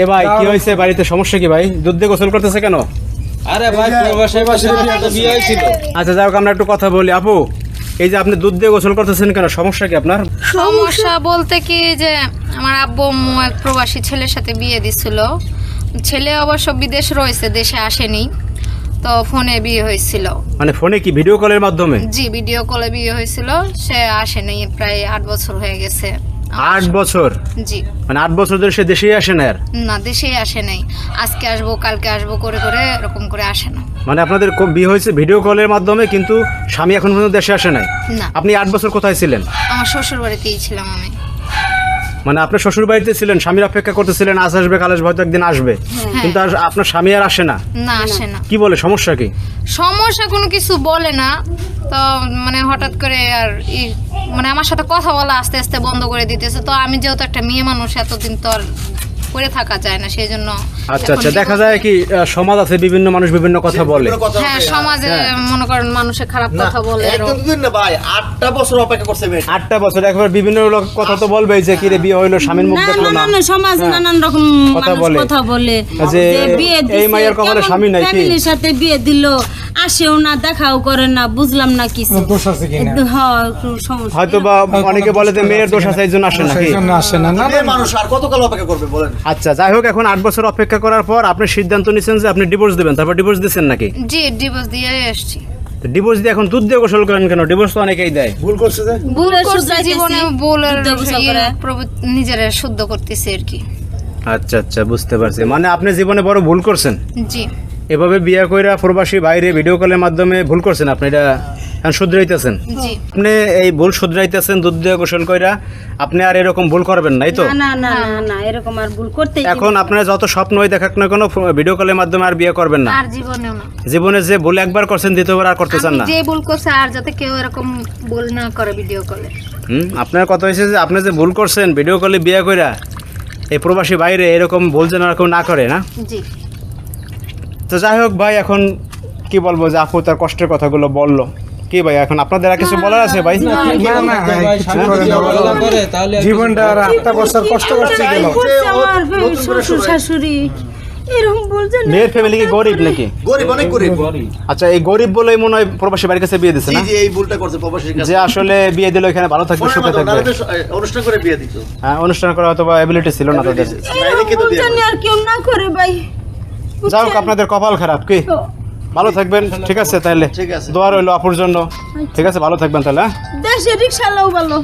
এ ভাই কি হয়েছে বাড়িতে? সমস্যা কি ভাই? দুধ দিয়ে গোসল করতেছে কেন? আরে ভাই আচ্ছা যাই হোক আমরা একটু কথা বলি। আপু এই যে আপনি দুধ দিয়ে গোসল করতেছেন কেন? সমস্যা কি আপনার? সমস্যা বলতে কি যে আমার আব্বু আম্মু এক প্রবাসী ছেলের সাথে বিয়ে দিছিল। ছেলে অবশ্য বিদেশ রয়েছে দেশে আসেনি। তো ফোনে বিয়ে হয়েছিল। মানে ফোনে কি ভিডিও কলের মাধ্যমে? জি ভিডিও কলে বিয়ে হয়েছিল। সে আসেনি প্রায় আট বছর হয়ে গেছে। আট বছর? জি। মানে আট বছর ধরে সে দেশেই আসে না আর? না দেশেই আসে নাই। আজকে আসব কালকে আসব করে করে এরকম করে আসে না। মানে আপনাদের কো- বিয়ে হয়েছে ভিডিও কলের মাধ্যমে কিন্তু স্বামী এখন পর্যন্ত দেশে আসে নাই? না। আপনি আট বছর কোথায় ছিলেন? আমার শ্বশুর বাড়িতেই ছিলাম আমি। মানে আপনার শ্বশুর বাড়িতে ছিলেন স্বামীর অপেক্ষা করতেছিলেন আজ আসবে কাল আসবে হয়তো একদিন আসবে। কিন্তু আর আপনার স্বামী আর আসে না। না আসে না। কি বলে সমস্যা কি? সমস্যা কোনো কিছু বলে না। তো মানে হঠাৎ করে আর মানে আমার সাথে কথা বলা আস্তে আস্তে বন্ধ করে দিতেছে। তো আমি যেহেতু একটা মেয়ে মানুষ এতদিন তো আর করে থাকা যায় না সেই জন্য আচ্ছা আচ্ছা দেখা যায় কি সমাজ আছে বিভিন্ন মানুষ বিভিন্ন কথা বলে। হ্যাঁ সমাজে হ্যাঁ। মনে করেন মানুষে খারাপ কথা বলে একদম না ভাই আটটা বছর অপেক্ষা করছে মেয়ে। আটটা বছর একবার বিভিন্ন লোক কথা তো বলবে যে কি রে বিয়ে হইল স্বামীর মুখ দেখল না না? না সমাজ হ্যাঁ। নানান রকম কথা বলে। কথা বলে। যে বিয়ে এই দিছে, মাইয়ার কপালে স্বামী নাই কি? ফ্যামিলির সাথে বিয়ে দিল আসেও না দেখাও করে না বুঝলাম না কিছু। দোষ আছে কিনা? হ্যাঁ একটু সমস্যা। হয়তো বা অনেকে বলে যে মেয়ের দোষ আছে এই জন্য আসে সেই আসে না। না মানুষ আর কতকাল অপেক্ষা করবে বলেন? আচ্ছা যাই হোক এখন আট বছর অপেক্ষা করার পর আপনি সিদ্ধান্ত নিচ্ছেন যে আপনি ডিভোর্স দেবেন। তারপর ডিভোর্স দিচ্ছেন নাকি? জি ডিভোর্স দিয়ে এসছি। ডিভোর্স দিয়ে এখন দুধ দিয়ে গোসল করেন কেন? ডিভোর্স তো অনেকেই দেয়। ভুল করছে যে? ভুল করছে জীবনে গোসল ইয়ে করে। প্রভু নিজেরা শুদ্ধ করতেছে আর কি। আচ্ছা আচ্ছা বুঝতে পারছি। মানে আপনি জীবনে বড় ভুল করছেন? জি। এভাবে বিয়ে কইরা প্রবাসী বাইরে ভিডিও কলের মাধ্যমে ভুল করছেন আপনি? এটা এখন শুধরাইতেছেন? আপনি এই ভুল শুধরাইতেছেন দুধ দিয়ে গোসল কইরা আপনি আর এরকম ভুল করবেন নাই তো? না না না না এরকম আর ভুল করতে এখন আপনার যত স্বপ্নই দেখাক না কোনো ভিডিও কলের মাধ্যমে আর বিয়ে করবেন না। আর জীবনেও না। জীবনে যে ভুল একবার করছেন দ্বিতীয়বার আর করতে চান না। যে ভুল করছে আর যাতে কেউ এরকম ভুল না করে ভিডিও কলে হুম? আপনার কথা হয়েছে যে আপনি যে ভুল করছেন ভিডিও কলে বিয়ে কইরা এই প্রবাসী বাইরে এরকম ভুল যেন আর কেউ না করে না? জি। তো যাই হোক ভাই এখন কি বলব যে আপু তার কষ্টের কথাগুলো বলল। কি ভাই? এখন আপনাদের আর কিছু বলার আছে ভাই? জীবনটা আর আটটা বছর কষ্ট করছে গেল। শ্বশুর শাশুড়ি এরকম বলছে মেয়ের ফ্যামিলি কি গরিব নাকি? গরিব অনেক গরিব। আচ্ছা এই গরিব বলেই মনে হয় প্রবাসী বাড়ির কাছে বিয়ে দিচ্ছে জি না? জি এই ভুলটা করছে প্রবাসীর কাছে। যে আসলে বিয়ে দিল এখানে ভালো থাকবে সুখে থাকবে। নাহলে তো, এ, অনুষ্ঠান করে বিয়ে দিত। হ্যাঁ অনুষ্ঠান করা হয়তো বা অ্যাবিলিটি ছিল। না তাদের আর কেউ করে ভাই। আপনাদের কপাল খারাপ কি? ভালো থাকবেন ঠিক আছে তাহলে ঠিক আছে। দোয়া রইল আপুর জন্য। ঠিক আছে ভালো থাকবেন তাহলে হ্যাঁ? দেশে রিক্সা ভালো।